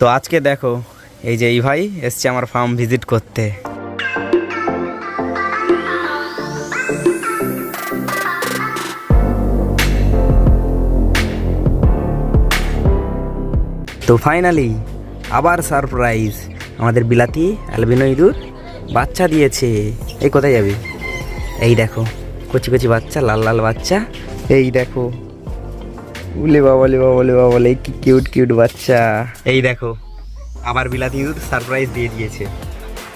তো আজকে দেখো, এই যে এই ভাই এসছে আমার ফার্ম ভিজিট করতে। তো ফাইনালি আবার সারপ্রাইজ আমাদের বিলাতি অ্যালবিনো ইঁদুর, বাচ্চা দিয়েছে। এই কোথায় যাবে? এই দেখো, কচি কচি বাচ্চা, লাল লাল বাচ্চা। এই দেখো উলে বাবা লে বাবা লে বাবা লে কি কিউট কিউট বাচ্চা। এই দেখো, আবার বিলাতি ইঁদুর সারপ্রাইজ দিয়ে দিয়েছে।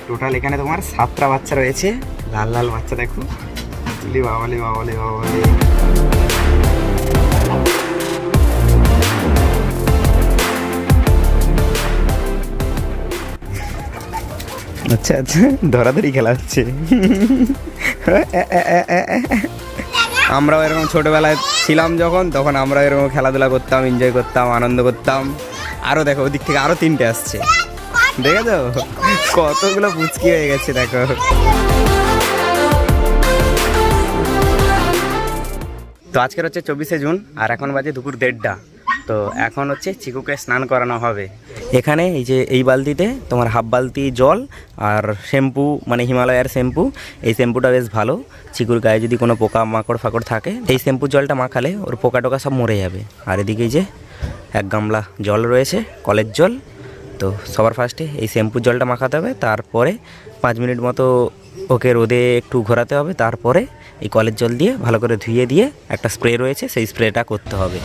টোটাল এখানে তোমার সাতটা বাচ্চা রয়েছে। লাল লাল বাচ্চা দেখো। উলে বাবা লে বাবা লে বাবা লে আচ্ছা আচ্ছা ধরাধরি খেলা হচ্ছে। আমরাও এরকম ছোটোবেলায় ছিলাম যখন, তখন আমরা এরকম খেলাধুলা করতাম এনজয় করতাম, আনন্দ করতাম। আরও দেখো, ওদিক থেকে আরও তিনটে আসছে। দেখে তো কতগুলো পুচকি হয়ে গেছে, দেখো। তো আজকের হচ্ছে চব্বিশে জুন, আর এখন বাজে দুপুর দেড়টা। তো এখন হচ্ছে চিকুকে স্নান করানো হবে। এখানে এই যে এই বালতিতে তোমার হাফ বালতি জল আর শ্যাম্পু মানে হিমালয়ার শ্যাম্পু। এই শ্যাম্পুটা বেশ ভালো। চিকুর গায়ে যদি কোনো পোকা মাকড় ফাকড় থাকে, এই শ্যাম্পুর জলটা মাখালে ওর পোকা টোকা সব মরে যাবে। আর এদিকে যে এক গামলা জল রয়েছে, কলের জল। তো সবার ফার্স্টে এই শ্যাম্পুর জলটা মাখাতে হবে। তারপরে পাঁচ মিনিট মতো ওকে রোদে একটু ঘোরাতে হবে। তারপরে এই কলের জল দিয়ে ভালো করে ধুয়ে দিয়ে একটা স্প্রে রয়েছে, সেই স্প্রেটা করতে হবে।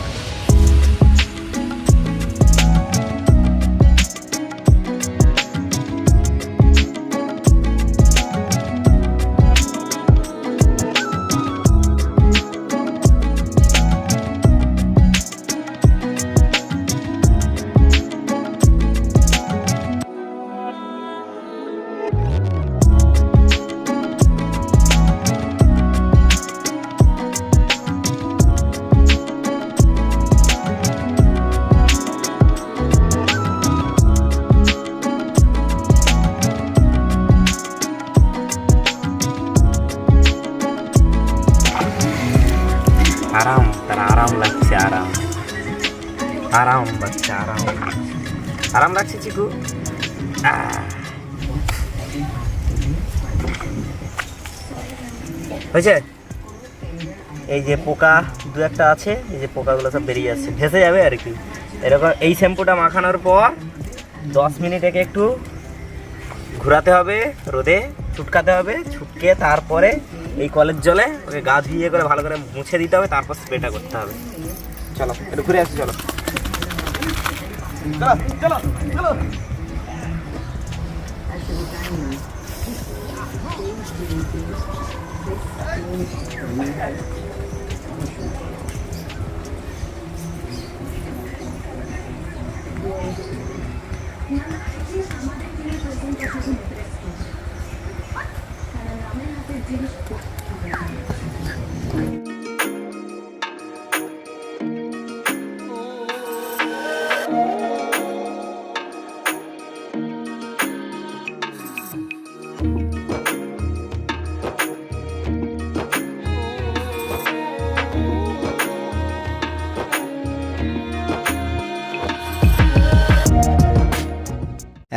লাগছে আরাম। আরাম লাগছে, আরাম। আরাম লাগছে, চিকু? হয়েছে? এই যে পোকা দু একটা আছে, এই যে পোকাগুলো সব বেরিয়ে যাচ্ছে। ভেসে যাবে আর কি। এরকম এই শ্যাম্পুটা মাখানোর পর দশ মিনিট একে একটু ঘোরাতে হবে, রোদে ছুটকাতে হবে, ছুটকে তারপরে এই কলের জলে ওকে গা ধুইয়ে করে ভালো করে মুছে দিতে হবে, তারপর স্প্রেটা করতে হবে। চলো, একটু ঘুরে আসি চলো।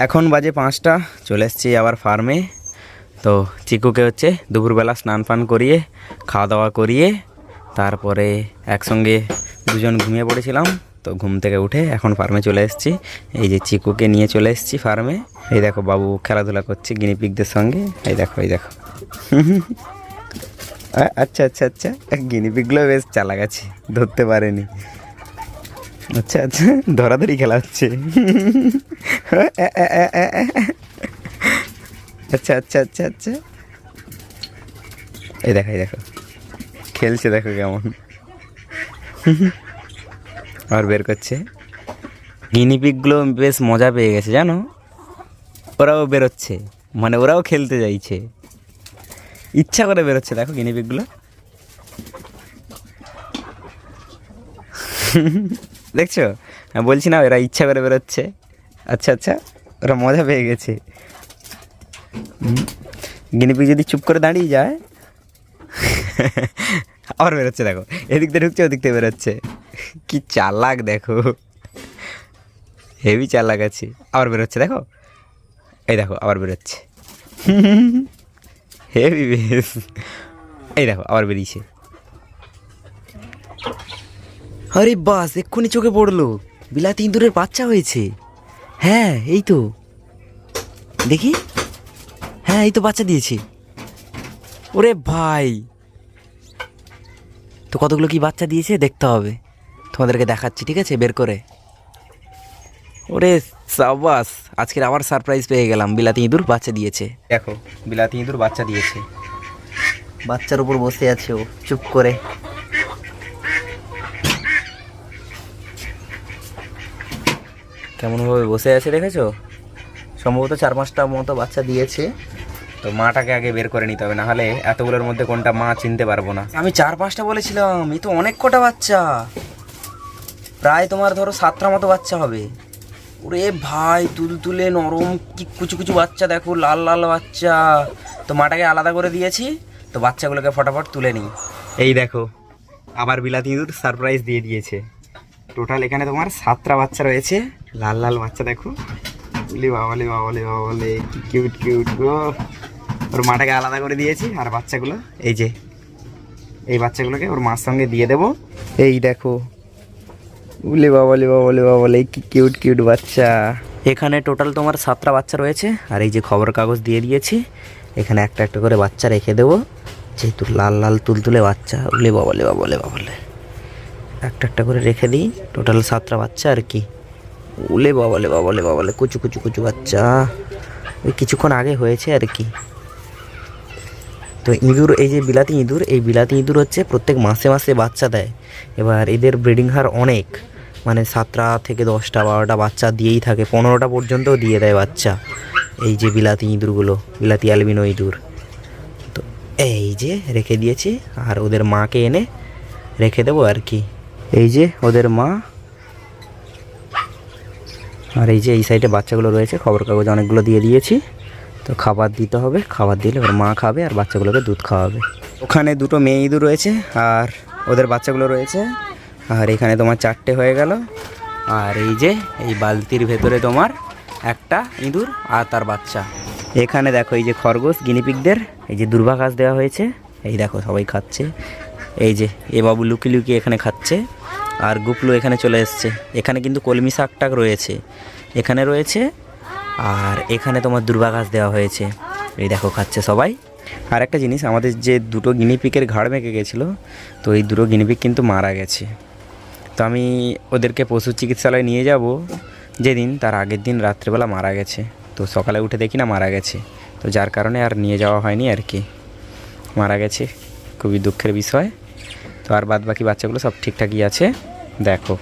এখন বাজে পাঁচটা চলে এসেছি আবার ফার্মে তো চিকুকে হচ্ছে দুপুরবেলা স্নান ফান করিয়ে খাওয়া দাওয়া করিয়ে, তারপরে একসঙ্গে দুজন ঘুমিয়ে পড়েছিলাম। তো ঘুম থেকে উঠে এখন ফার্মে চলে এসেছি। এই যে চিকুকে নিয়ে চলে এসেছি ফার্মে এই দেখো বাবু খেলাধুলা করছে গিনিপিকদের সঙ্গে। এই দেখো এই দেখো। আচ্ছা আচ্ছা আচ্ছা। গিনিপিকগুলো বেশ চালা গেছে ধরতে পারেনি। আচ্ছা আচ্ছা ধরাধরি খেলা হচ্ছে। আচ্ছা আচ্ছা আচ্ছা আচ্ছা। এই দেখো এই দেখো। খেলছে, দেখো কেমন। আর বের করছে। গিনিপিকগুলো বেশ মজা পেয়ে গেছে, জানো? ওরাও বেরোচ্ছে। মানে ওরাও খেলতে চাইছে ইচ্ছা করে বেরোচ্ছে, দেখো গিনিপিকগুলো দেখছ? হ্যাঁ বলছি না, এরা ইচ্ছা করে বেরোচ্ছে। আচ্ছা আচ্ছা ওরা মজা পেয়ে গেছে। গিনিপিক যদি চুপ করে দাঁড়িয়ে যায়, আবার বেরোচ্ছে দেখো। এদিক দিয়ে ঢুকছে, ওদিক দিয়ে বেরোচ্ছে। কি চালাক দেখো। হেভি চাল লাগাচ্ছে আবার বেরোচ্ছে, দেখো। এই দেখো, আবার বেরোচ্ছে। হেভি বেশ। এই দেখো, আবার বেরিয়েছে। আরে বাস, এক্ষুনি চোখে পড়ল। বিলাতি ইঁদুরের বাচ্চা হয়েছে। হ্যাঁ এই তো। দেখি। হ্যাঁ এই তো বাচ্চা দিয়েছি। ওরে ভাই। তো কতগুলো কি বাচ্চা দিয়েছে? দেখতে হবে। তোমাদেরকে দেখাচ্ছি ঠিক আছে? বের করে। ওরে সাবাস আজকের আবার সারপ্রাইজ পেয়ে গেলাম। বিলাতি ইঁদুর বাচ্চা দিয়েছে। দেখো বিলাতি ইঁদুর বাচ্চা দিয়েছে। বাচ্চার উপর বসে আছে ও চুপ করে। কেমনভাবে বসে আছে দেখেছ? সম্ভবত চার পাঁচটা মতো বাচ্চা দিয়েছে। তো মাটাকে আগে বের করে নিতে হবে না হলে এতগুলোর মধ্যে কোনটা মা চিনতে পারব না। আমি চার পাঁচটা বলেছিলাম এই তো অনেক কটা বাচ্চা। প্রায় তোমার ধরো সাতটা মতো বাচ্চা হবে। ওরে ভাই তুল তুলে নরম কি কুচু কুচু বাচ্চা দেখো লাল লাল বাচ্চা। তো মাটাকে আলাদা করে দিয়েছি তো বাচ্চাগুলোকে ফটাফট তুলে নিই। এই দেখো আবার বিলাতি ইঁদুর সারপ্রাইজ দিয়ে দিয়েছে। টোটাল এখানে তোমার সাতটা বাচ্চা রয়েছে লাল লাল বাচ্চা দেখো। বলি বাবালে বাবালে বাবালে কিউট কিউট গো ওর মাটাকে আলাদা করে দিয়েছি আর বাচ্চাগুলো এই যে এই বাচ্চাগুলোকে ওর মার সঙ্গে দিয়ে দেবো। এই দেখো উলে বাবালে বাবালে বাবালে কি কিউট কিউট বাচ্চা। এখানে টোটাল তোমার সাতটা বাচ্চা রয়েছে আর এই যে খবর কাগজ দিয়ে দিয়েছি এখানে একটা একটা করে বাচ্চা রেখে দেবো। যেহেতু লাল লাল তুলতুলে বাচ্চা উলে বাবালে বাবালে বাবালে একটা একটা করে রেখে দিই টোটাল সাতটা বাচ্চা আর কি। উলে বাবালে বাবালে বাবালে কুচু কুচু কুচু বাচ্চা। ওই কিছুক্ষণ আগে হয়েছে আর কি। তো ইঁদুর, এই যে বিলাতি ইঁদুর, এই বিলাতি ইঁদুর হচ্ছে প্রত্যেক মাসে মাসে বাচ্চা দেয়। এবার এদের ব্রিডিং হার অনেক। মানে সাতটা থেকে দশটা, বারোটা বাচ্চা দিয়েই থাকে, পনেরোটা পর্যন্তও দিয়ে দেয় বাচ্চা। এই যে বিলাতি ইঁদুরগুলো, বিলাতি অ্যালবিনো ইঁদুর। তো এই যে রেখে দিয়েছি, আর ওদের মাকে এনে রেখে দেবো আর কি। এই যে ওদের মা। আর এই যে এই সাইডে বাচ্চাগুলো রয়েছে খবর কাগজ অনেকগুলো দিয়ে দিয়েছি। তো খাবার দিতে হবে, খাবার দিলে ওর মা খাবে আর বাচ্চাগুলোকে দুধ খাওয়াবে। ওখানে দুটো মেয়ে ইঁদুর রয়েছে আর ওদের বাচ্চাগুলো রয়েছে। আর এখানে তোমার চারটে হয়ে গেল। আর এই যে, এই বালতির ভেতরে তোমার একটা ইঁদুর আর তার বাচ্চা। এখানে দেখো এই যে খরগোশ গিনিপিকদের এই যে দুর্বাঘাস দেওয়া হয়েছে। এই দেখো সবাই খাচ্ছে। এই যে, এ বাবু লুকি লুকি এখানে খাচ্ছে। আর গুপলু এখানে চলে এসছে। এখানে কিন্তু কলমি শাক টাক রয়েছে। এখানে রয়েছে আর এখানে তোমার দুর্বাঘাস দেওয়া হয়েছে। এই দেখো, খাচ্ছে সবাই। আর একটা জিনিস, আমাদের যে দুটো গিনিপিকের ঘাড় মেকে গেছিল, তো এই দুটো গিনিপিক কিন্তু মারা গেছে। তো আমি ওদেরকে পশু চিকিৎসালয়ে নিয়ে যাব। যেদিন, তার আগের দিন রাত্রেবেলা মারা গেছে। তো সকালে উঠে দেখি না, মারা গেছে। তো যার কারণে আর নিয়ে যাওয়া হয়নি আর কি। মারা গেছে, খুবই দুঃখের বিষয়। তো আর বাদ বাকি বাচ্চাগুলো সব ঠিকঠাকই আছে। দেখো।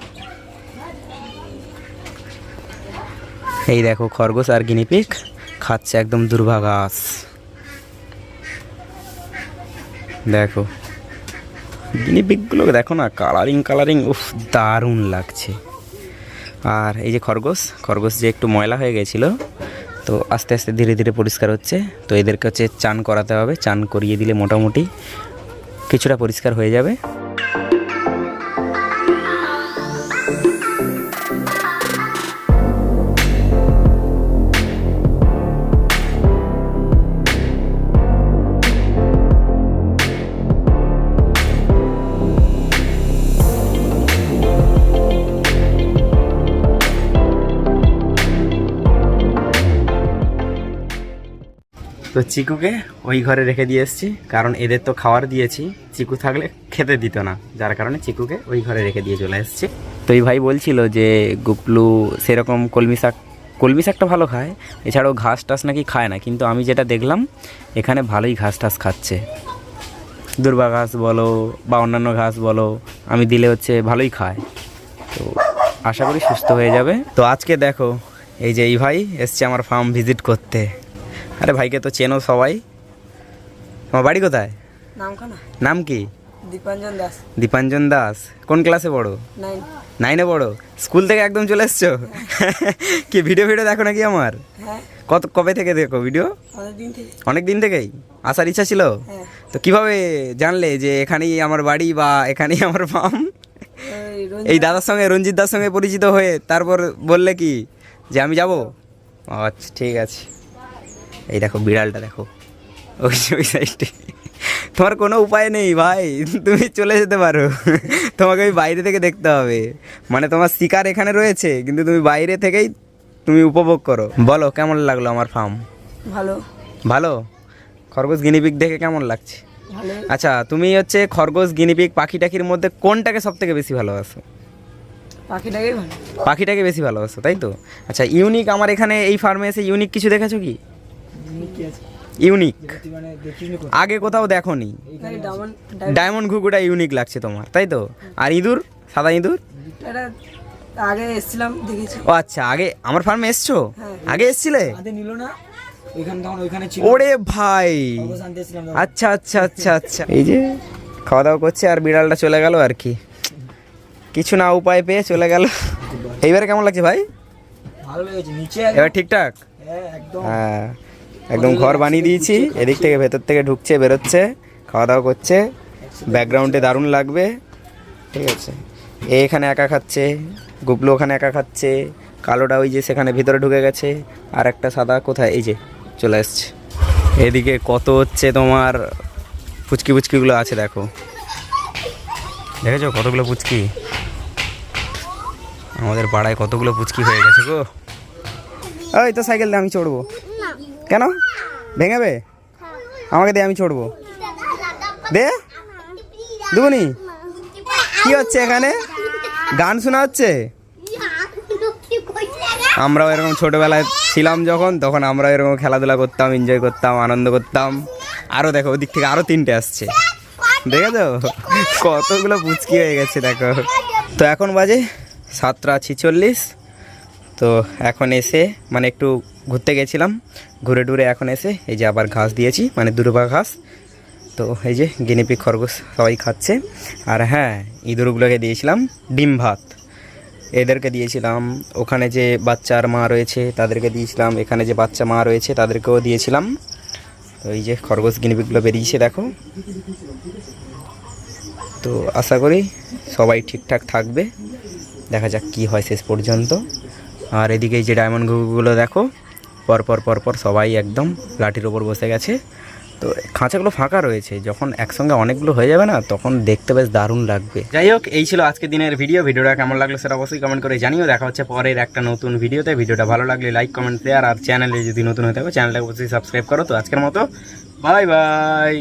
এই দেখো খরগোশ আর গিনিপিক খাচ্ছে একদম দুর্ভাগাস। দেখো। গিনিপিকগুলো দেখো না কালারিং কালারিং উফ, দারুণ লাগছে। আর এই যে খরগোশ খরগোশ যে একটু ময়লা হয়ে গেছিল, তো আস্তে আস্তে ধীরে ধীরে পরিষ্কার হচ্ছে। তো এদেরকে হচ্ছে চান করাতে হবে, চান করিয়ে দিলে মোটামুটি কিছুটা পরিষ্কার হয়ে যাবে। তো চিকুকে ওই ঘরে রেখে দিয়ে এসেছি। কারণ এদের তো খাবার দিয়েছি। চিকু থাকলে খেতে দিত না। যার কারণে চিকুকে ওই ঘরে রেখে দিয়ে চলে এসেছি। তো এই ভাই বলছিল যে গুপলু সেরকম কলমি শাক কলমি শাকটা ভালো খায়। এছাড়াও ঘাস টাস নাকি খায় না। কিন্তু আমি যেটা দেখলাম এখানে ভালোই ঘাস টাস খাচ্ছে। দুর্বা ঘাস বলো বা অন্যান্য ঘাস বলো আমি দিলে হচ্ছে ভালোই খায়। তো আশা করি সুস্থ হয়ে যাবে। তো আজকে দেখো এই যে এই ভাই এসছে আমার ফার্ম ভিজিট করতে। আরে ভাইকে তো চেনো সবাই। তোমার বাড়ি কোথায়? নামখানা। নাম কি? দীপাঞ্জন দাস। দীপাঞ্জন দাস। কোন ক্লাসে পড়ো? নাইন নাইনে পড়ো? স্কুল থেকে একদম চলে এসছো? কি ভিডিও ভিডিও দেখো নাকি আমার? হ্যাঁ। কত কবে থেকে দেখো ভিডিও অনেক দিন থেকেই? আসার ইচ্ছা ছিল? হ্যাঁ। তো কীভাবে জানলে যে এখানেই আমার বাড়ি বা এখানেই আমার ফার্ম এই দাদার সঙ্গে রঞ্জিত দার সঙ্গে পরিচিত হয়ে তারপর বললে কি যে আমি যাব? আচ্ছা ঠিক আছে। এই দেখো বিড়ালটা দেখো। ওই ওই সাইডে। তোমার কোনো উপায় নেই ভাই তুমি চলে যেতে পারো। তোমাকে ওই বাইরে থেকে দেখতে হবে। মানে তোমার শিকার এখানে রয়েছে কিন্তু তুমি বাইরে থেকেই তুমি উপভোগ করো। বলো কেমন লাগল আমার ফার্ম ভালো। ভালো? খরগোশ গিনিপিক দেখে কেমন লাগছে? আচ্ছা তুমি হচ্ছে খরগোশ গিনিপিক পাখি টাকির মধ্যে কোনটাকে সব থেকে বেশি ভালোবাসো? পাখিটাকে পাখিটাকে বেশি ভালোবাসো তাই তো? আচ্ছা ইউনিক আমার এখানে এই ফার্মে এসে ইউনিক কিছু দেখেছ কি? ইউনিক। আগে কোথাও দেখোনি। ডায়মন্ড ডায়মন্ড ঘুঘুটা ইউনিক লাগছে তোমার তাই তো? আর ইঁদুর? সাদা ইঁদুর? আগে এসেছিলাম দেখেছি। ও আচ্ছা আগে আমার ফার্মে এসছো? হ্যাঁ। আগে এসছিলে? নিল না ওরে ভাই। আচ্ছা আচ্ছা আচ্ছা আচ্ছা। এই যে খাওয়া দাওয়া করছে আর বিড়ালটা চলে গেল আর কি। কিছু না উপায় পেয়ে চলে গেল। এইবারে কেমন লাগছে ভাই? ভালো লেগেছে নিচে এবার ঠিকঠাক? হ্যাঁ, একদম। হ্যাঁ। একদম ঘর বানিয়ে দিয়েছি, এদিক থেকে ভেতর থেকে ঢুকছে, বেরোচ্ছে খাওয়া দাওয়া করছে ব্যাকগ্রাউন্ডে দারুণ লাগবে, ঠিক আছে। এ এখানে একা খাচ্ছে, গুবলু ওখানে একা খাচ্ছে, কালোটা ওই যে সেখানে ভিতরে ঢুকে গেছে, আর একটা সাদা কোথায়? এই যে, চলে আসছে। এদিকে কত হচ্ছে তোমার পুচকি পুচকিগুলো আছে, দেখো। দেখেছ কতগুলো পুচকি? আমাদের পাড়ায় কতগুলো পুচকি হয়ে গেছে গো। ওই তো সাইকেল আমি চড়বো। কেন? ভেঙেবে? আমাকে দে, আমি চড়বো দে? দুবনি কি হচ্ছে এখানে? গান শোনা হচ্ছে? আমরাও এরকম ছোটোবেলায় ছিলাম যখন, তখন আমরা এরকম খেলাধুলা করতাম এনজয় করতাম, আনন্দ করতাম। আরও দেখো, ওদিক থেকে আরও তিনটে আসছে। দেখেছ? কতগুলো পুচকি হয়ে গেছে, দেখো। তো এখন বাজে সাতটা ছিচল্লিশ। তো এখন এসে মানে একটু ঘুরতে গেছিলাম, ঘুরে টুরে এখন এসে এই যে আবার ঘাস দিয়েছি মানে দুর্বা ঘাস। তো এই যে গিনিপিক খরগোশ সবাই খাচ্ছে। আর হ্যাঁ ইঁদুরগুলোকে দিয়েছিলাম ডিম ভাত। এদেরকে দিয়েছিলাম, ওখানে যে বাচ্চার মা রয়েছে তাদেরকে দিয়েছিলাম, এখানে যে বাচ্চা মা রয়েছে তাদেরকেও দিয়েছিলাম। তো এই যে খরগোশ গিনিপিকগুলো বেরিয়েছে দেখো। তো আশা করি সবাই ঠিকঠাক থাকবে। দেখা যাক কি হয় শেষ পর্যন্ত। আর এদিকে যে ডায়মন্ড ঘুঘুগুলো দেখো পরপর পরপর সবাই একদম লাঠির ওপর বসে গেছে। তো খাঁচাগুলো ফাঁকা রয়েছে, যখন একসঙ্গে অনেকগুলো হয়ে যাবে না, তখন দেখতে বেশ দারুণ লাগবে। যাই হোক, এই ছিল আজকের দিনের ভিডিও। ভিডিওটা কেমন লাগল সেটা অবশ্যই কমেন্ট করে জানিও। দেখা হচ্ছে পরের একটা নতুন ভিডিওতে। ভিডিওটা ভালো লাগলে লাইক কমেন্ট শেয়ার আর চ্যানেলে যদি নতুন হয়ে থাকো চ্যানেলটাকে অবশ্যই সাবস্ক্রাইব করো। তো আজকের মতো বাই বাই